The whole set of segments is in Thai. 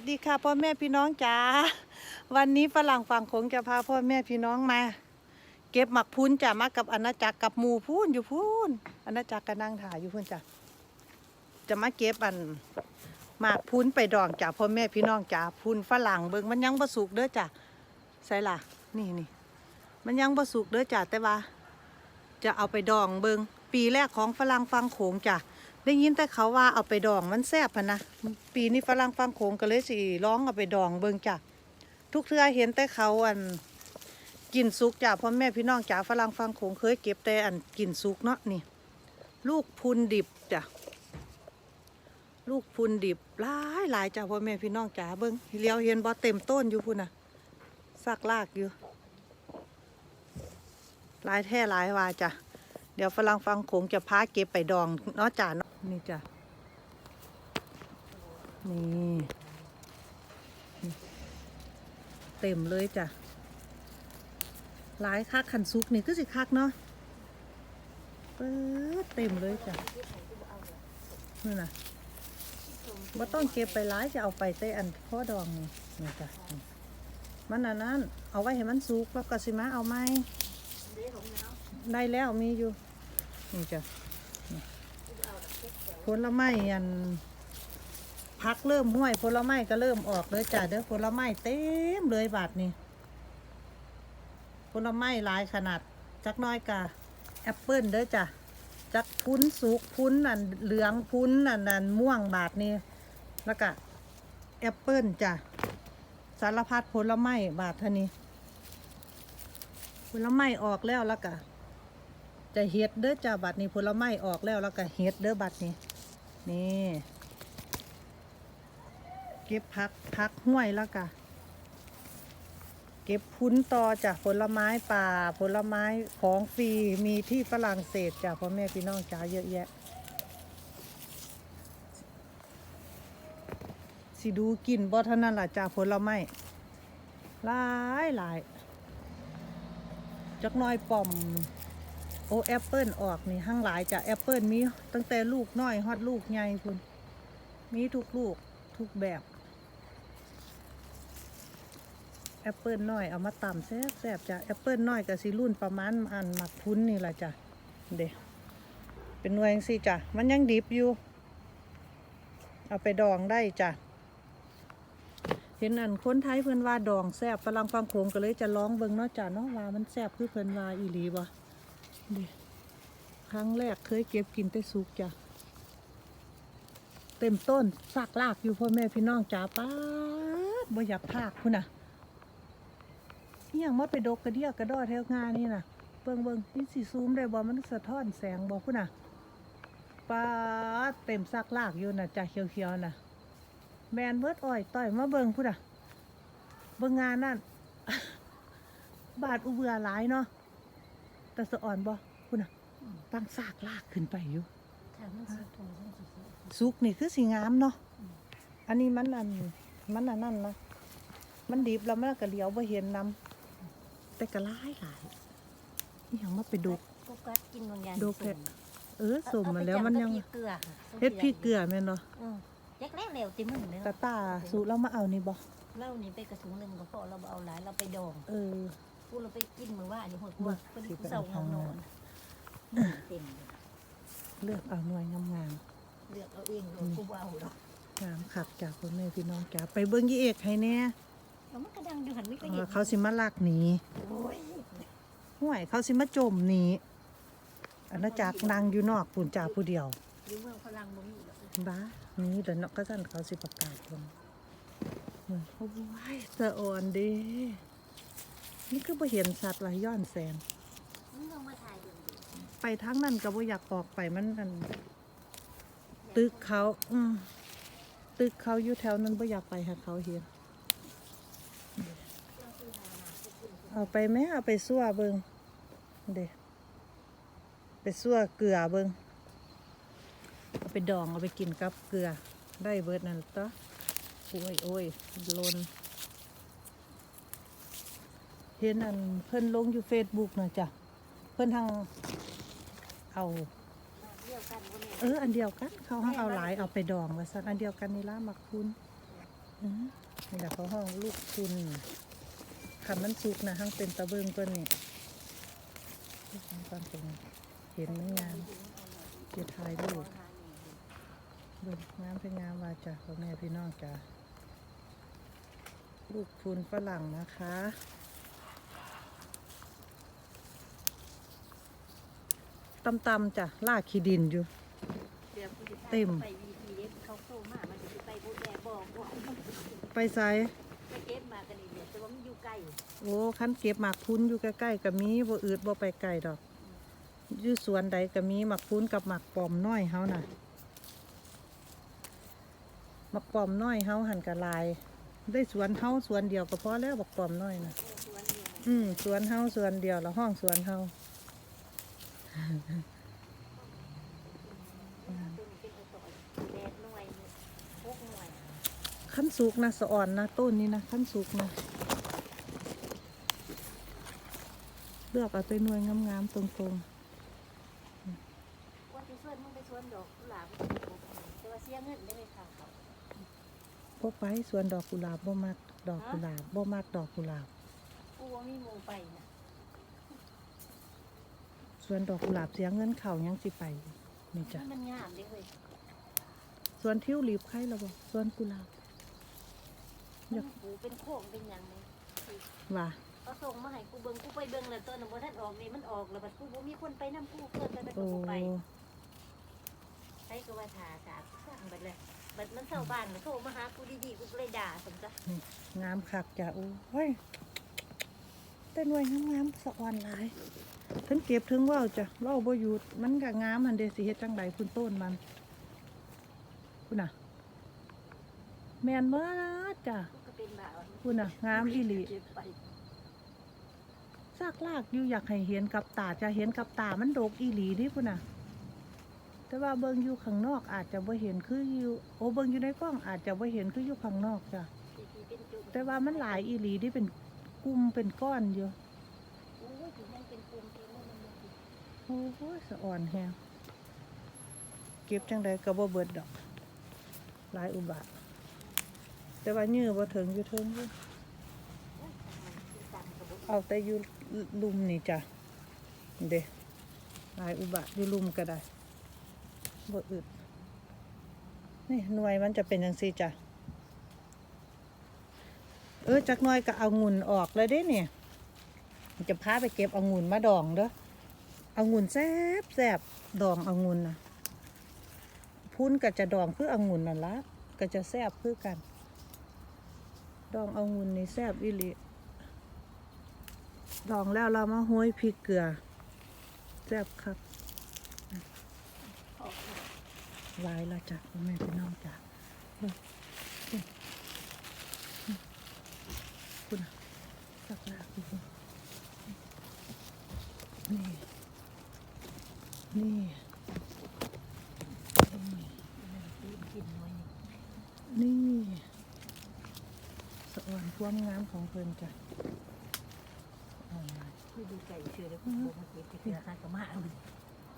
วัสดีค่ะพ่อแม่พี่น้องจ๋าวันนี้ฝรั่งฝั่งโขงจะพาพ่อแม่พี่น้องมา เก็บหมักพุ้นจ้ะมากับอาณาจักรกับหมูพูนอยู่พูนอาณาจักรก็นั่งถ่ายอยู่พูนจ้ะจะมาเก็บอันหมากพุ้นไปดองจ้ะพ่อแม่พี่น้องจ๋าพุ้นฝรั่งเบิ่งมันยังบ่สุกเด้อจ้ะใส่ล่ะนี่นี่มันยังบ่สุกเด้อจ้ะแต่ว่า จะเอาไปดองเบิงปีแรกของฝรั่งฟังโขงจ้ะ ได้ยินแต่เขาว่าเอาไปดองมันแซ่บพะนะปีนี้ฝรั่งฟังโขงก็เลยสิร้องเอาไปดองเบิงจ้ะทุกเทื่อเห็นแต่เขาอันกินสุกจ้ะพ่อแม่พี่น้องจ๋าฝรั่งฟังโขงเคยเก็บแต่อันกินสุกเนาะนี่ ลูกพุนดิบจ้ะลูกพุนดิบหลายหลายจ้ะพ่อแม่พี่น้องจ๋าเบิงเลี้ยวเห็นบ่เต็มต้นอยู่พุ่นน่ะซากลากอยู่หลายแท่หลายว่าจ้ะ เดี๋ยวฝรั่งฟังโขงจะพาเก็บไปดองเนาะจ้ะเนาะนี่จ้ะนี่เต็มเลยจ้ะหลายคักขันซุกนี่ก็สิคักเนาะเปิดเต็มเลยจ้ะนี่นะว่าต้องเก็บไปหลายจะเอาไปเตะอันพ่อดองนี่นี่จ้ะมันอันนั้น เอาไว้ให้มันสุกแล้วก็สิมาเอาไหมได้แล้วมีอยู่ นี่จ้ะผลไม้อันพักเริ่มห้วยผลไม้ก็เริ่มออกเลยจ้ะเด้อผลไม้เต็มเลยบาทนี้ผลไม้หลายขนาดจักน้อยกะแอปเปิลเด้อจ้ะจักพุ้นสุกพุ้นอันเหลืองพุ้นอันนันม่วงบาทนี้แล้วก็แอปเปิลจ้ะสารพัดผลไม้บาทเท่านี้ผลไม้ออกแล้วแล้วก็ จะเฮ็ดเด้อจ้าบัดนี้ผลไม้ออกแล้วแล้วก็เฮ็ดเด้อบัดนี้ นี่เก็บพักพักห้วยแล้วก็เก็บพุ้นต่อจากผลไม้ป่าผลไม้ของฟรีมีที่ฝรั่งเศสจ้ะพ่อแม่พี่น้องจ้าเยอะแยะสิดูกินบ่เท่านั้นล่ะจ้าผลไม้หลายหลายจักน้อยป่อม โอแอปเปิลออกนี่ห้างหลายจะแอปเปิลมีตั้งแต่ลูกน้อยฮอดลูกใหญ่คุณมีทุกลูกทุกแบบแอปเปิลน้อยเอามาตำแซ่บแซ่บจ้ะแอปเปิลน้อยกับสีรุ่นประมาณอันหมักพุ้นนี่แหละจ้ะเด็เป็นหน่วยสิจ้ะมันยังดิบอยู่ เอาไปดองได้จ้ะเห็นอันคนไทยเพิ่นว่าดองแซบฝรั่งฟังโขงก็เลยจะลองเบิ่งเนาะจ้ะเนาะว่ามันแซบคือเพิ่นว่าอีหลีบ่ ดิครั้งแรกเคยเก็บกินแต่สุกจ้ะ เต็มต้นซากลากอยู่พ่อแม่พี่น้องจ้าป้าบ่อยากพากพุ่นน่ะอหยังมาไปดกกระเดียกกระดอแถวงานนี่น่ะเบิ่งเบิ่งนี่สิซูมได้บ่มันสะท้อนแสงบ่พุ่นน่ะป้าเต็มซากลากอยู่น่ะจ้ะเขียวๆน่ะแมนเบิดอ้อยต่อยมาเบิ่งพูดอะเบิ่งงานนั่น บาดอุเบือหลายเนาะ แต่สะอ่อนบ่พูดอะตั้งซากลากขึ้นไปอยู่ถามมันสิโทรมันสิสิสุกนี่คือสีงามเนาะอันนี้มันอันมันอันนั่นนะมันดิบแล้วมันก็เหลียวบ่เห็นนำแต่ก็หลายหลายนี่ยังมาไปดูกูกัดกินบางอย่างดูเผ็ดเออสมมาแล้วมันยังเอาไปจำกับพริกเกลือค่ะเฮ็ดพริกเกลือแม่นเนาะอืมแยกแรกเร็วติมึงเด้อตาตาสูเรามาเอานี่บ่เล่านี่ไปกระถุงหนึ่งก็พอเราบ่เอาหลายเราไปดองเออ กูเราไปกินมือว่าอันนี้หัวกูบ่พอดีสิกูไปเศร้าเอาเงาทางนโน้อนนเต็มเลยเลือกเอาหน่วยงามๆเลือกเอาเองเลยกูบ่เอาดอกงามขักจากคนแม่พี่น้องจ๋าไปเบิ้งยี่เอกให้แน่แล้วมันกระดังอยู่หันไม่ก็เอเห็อนเขาสิมาลักหนีโอ้ยห่วยเขาสิมาจมหนีอาณาจักรนางอยู่นอกปุ่นจ่าผู้เดียวอยู่เมืองพลังบ่มีดอกบ้านี่เดี๋ยวนอกก็สั่นเขาสิประกาศลงเหมือนเขาว้ายสะอ่อนเดี นี่คือบ่เห็นสัตว์ลายย้อนแสงไปทางนั้นก็บ่อยากออกไปมันอันตึกเขา อืมตึกเขาอยู่แถวนั้นบ่อยากไปหาเขาเห็นเอาไปไหมเอาไปซั่วเบิงเด็ไปซั่วเกลือเบิงเอาไปดองเอาไปกินกับเกลือได้เบิดนั่นต่อโอ้ยโอ้ยลน เห็นอันเพิ่นลงอยู่เฟซบุ๊กนะจ้ะเพิ่นทางเอาเอออันเดียวกันเขาห้เอาหลายเอาไปดองว่าซั่นอันเดียวกันนี่ละมักคุณอืมนี่แหละเขาห้องลูกคุณคันมันสุกนะทั้งเป็นตะเบิงก็นี่ความเป็นเห็นมันงามเกียถ่ายรูปเบิ่งงามเป็นงามว่าจ้ะพ่อแม่พี่น้องจ้ะลูกคุณฝรั่งนะคะ ตำๆจ้ะลากขี้ดินอยู่ เต็ม ไปวีทีเด็เขาโตมามันจะไปบุแลบอกบอกไปไซไปเก็บมากันอีกเนี่ยแต่ว่ามันอยู่ใกล้โอ้คันเก็บหมากพุ้นอยู่ใกล้ๆกับมีบ่อืดบ่ไปไกลดอกอยู่สวนใดก็มีหมากพุ้นกับหมากปอมน้อยเฮาน่ะหมากปอมน้อยเฮาหันกะลาย ได้สวนเฮาสวนเดียวก็พอแล้วหมากปอมน้อยน่ะเออสวนเดียวอืมสวนเฮาสวนเดียวแล้วห้องสวนเฮา ขั้นสุกนะสะอ่อนนะต้นนี้นะขั้นสุกนะเลือกเอาแตัวหน่วยงามๆตรงว่าจะสวนมึงไปสวนดอกกุหลาบแต่ว่าเสียเงินได้ไหมคะเขาๆพวกไปสวนดอกกุหลาบบ่มักดอกกุหลาบบ่มักดอกกุหลาบกูว่ามีมูไปนะ สวนดอกกุหลาบเสียเงินเข่ายังสิไปอยู่นี่จ้ะมันงามเด้เว้ยสวนทิวลิปใครละบ่สวนกุหลาบมันปูเป็นโค้งเป็นหยังไงว่าเขาส่งมาให้กูเบิ่งกูไปเบิ่งแล้วตัวนั้นบ่ทันออกนี่มันออกแล้วบัดกูบ่มีคนไปนํกูเกินไปไปโอ้กูไปใช้ก็ว่าทาสาบสั่งบัดเลยบัดมันเข้าบ้านแล้วโทรมาหากูดีๆกูก็เลยด่าสมจ้ะงามคักจ้ะโอ้ย แต่หน่วยงามๆสะอ่อนหลายถึงเก็บถึงว่าจ้ะเว่าบ่หยุดมันก็งามหันเดสิเฮ็ดจังไดคุณต้นมันคุณน่ะ แม่นเบิดจ้ะกูก็เป็นบ่าคุณน่ะ งามอีหลีซากลากอยู่อยากให้เห็นกับตาจะเห็นกับตามันโดกอีหลีนี่พุ่นน่ะ แต่ว่าเบิ่งอยู่ข้างนอกอาจจะบ่เห็นคืออยู่โอ้เบิ่งอยู่ในกล้องอาจจะบ่เห็นคืออยู่ข้างนอกจ้ะแต่ว่ามันหลายอีหลีที่เป็น ลุ่มเป็นก้อนอยู่โอ้ยถึงยังเป็นกลุ่มที่มันมันมันโอ้โหสะอ่อนแฮงเก็บจังใดก็บ่เบิดดอกหลายอุบาทแต่ว่ายื้อบ่ถึงอยู่เทิงอยู่เอาแต่อยู่ลุมนี่จ้ะเด้หลายอุบาทอยู่ลุมก็ได้บ่อึดนี่หน่วยมันจะเป็นจังซี่จ้ะ เออจักน่อยก็เอางุ่นออกเลยเด้เนี่ยจะพาไปเก็บเอางุ่นมาดองเด้อเอางุ่นแซบแซบดองเอางุ่นนะพุ้นก็จะดองคือเอางุ่นนั่นละก็จะแซบคือกัน ดองเอางุ่นนี่แซบอีหลีดองแล้วเรามาห้อยพริกเกลือแซบครับหลายละจ้ะพ่อแม่พี่น้องจ้ะเบิ่งเบิ่งคุณน่ะ สักลาคุณนี่ นี่นี่สะอ่อนความงามของเพิ่นจ้ะสะอ่อคือดูไก่เชื่อแล้วกูบ่มาเก็บที่เกลือหากะมาเอาดิ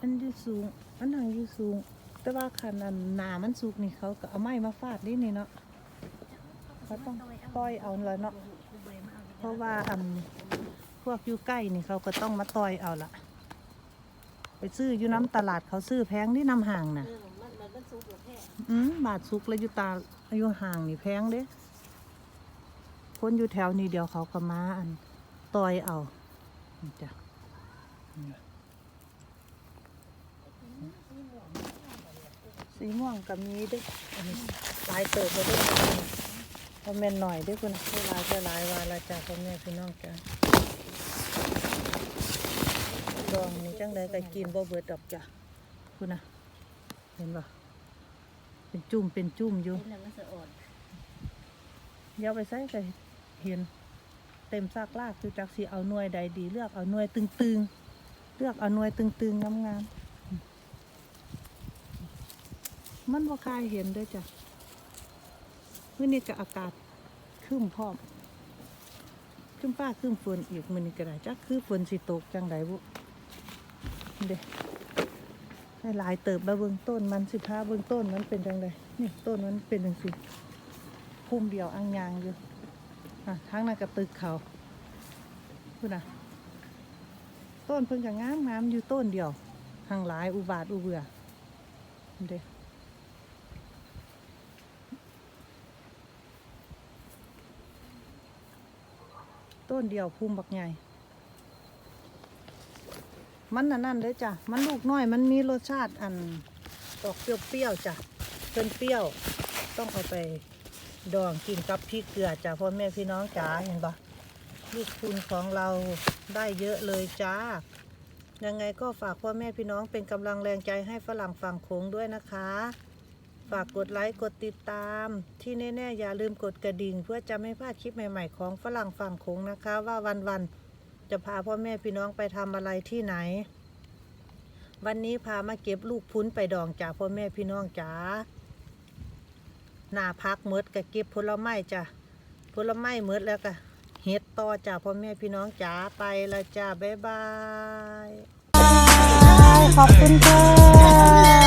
อันอยูสูง อันหนังอยูสูง แต่ว่าคันอันหนามันสุกนี่เขาก็เอาไม้มาฟาดนี่นี่เนาะเขาต้องปล่อยเอาเลยเนาะ เอาเพราะว่าอันพวกอยู่ใกล้นี่เขาก็ต้องมาต่อยเอาละไปซื้ออยู่น้ำตลาดเขาซื้อแพงที่น้ำห่างน่ะเออมันมันมันสุกแล้วแท้อืมบาทสุกแล้วอยู่ตาอยู่ห่างนี่แพงเด้คนอยู่แถวนี้เดียวเขาก็มาอันต่อยเอานี่จ้ะนี่สีม่วงก็มีเด้วยอันนี้หลายเติบไปด้วย พอแม่นหน่อยเด้วยคุณเวลายเวลายวาละจ้ะพ่อแม่พี่น้องจ้ะดองนี่จังไดก็กินบ่เบิดดอกจ้ะคุณนะเห็นบ่เป็นจุ่มเป็นจุ่มอยู่เห็นแล้วมันสะอ่อนเดี๋ยวไปใส่ก็เห็นเต็มซากลากคือจักสีเอาหน่วยใดดี เลือกเอาหน่วยตึงๆ เลือกเอาหน่วยตึงๆงามๆมันบ่คายเห็นเด้วยจ้ะ มื้อนี้ก็อากาศครึ้มพร้อมครึ้มฟ้าครึ้มฝนอีกมื้อนี้ก็ได้จักคือฝนสิตกจังไดบุเด้ให้หลายเติบแล้วเบื้องต้นมันสิพาเบื้องต้นมันเป็นจังไดนี่ต้นมันเป็นจังซี่พุ่มเดียวอังยางอยู่อะทั้งนั้นกระตึกเขาพูดนะต้นเพิ่งจะงามงามอยู่ต้นเดียวทางหลายอุบาทอุเบือเด้ ต้นเดียวพุ่มบักใหญ่ มันนั่นนั่นเลยจ้ะ มันลูกน้อย มันมีรสชาติอันออกเปรี้ยวๆจ้ะเพิ่นเปรี้ยวต้องเอาไปดองกินกับพริกเกลือจ้ะพ่อแม่พี่น้องจ๋าเห็นปะลูกคุณของเราได้เยอะเลยจ้า ยังไงก็ฝากพ่อแม่พี่น้องเป็นกำลังแรงใจให้ฝรั่งฝั่งโขงด้วยนะคะ ฝากกดไลค์กดติดตาม ที่แน่ๆอย่าลืมกดกระดิ่ง เพื่อจะไม่พลาดคลิปใหม่ ๆ ของฝรั่งฝั่งโขงนะคะ ว่าวันๆจะพาพ่อแม่พี่น้องไปทำอะไรที่ไหน วันนี้พามาเก็บลูกพุ้นไปดองจากพ่อแม่พี่น้องจ๋าหน้าพักหมดก็เก็บผลไม้จ้ะผลไม้หมดแล้วก็เฮ็ดต่อจ้าพ่อแม่พี่น้องจ๋าไปละจ้าบ๊ายบายขอบคุณค่ะ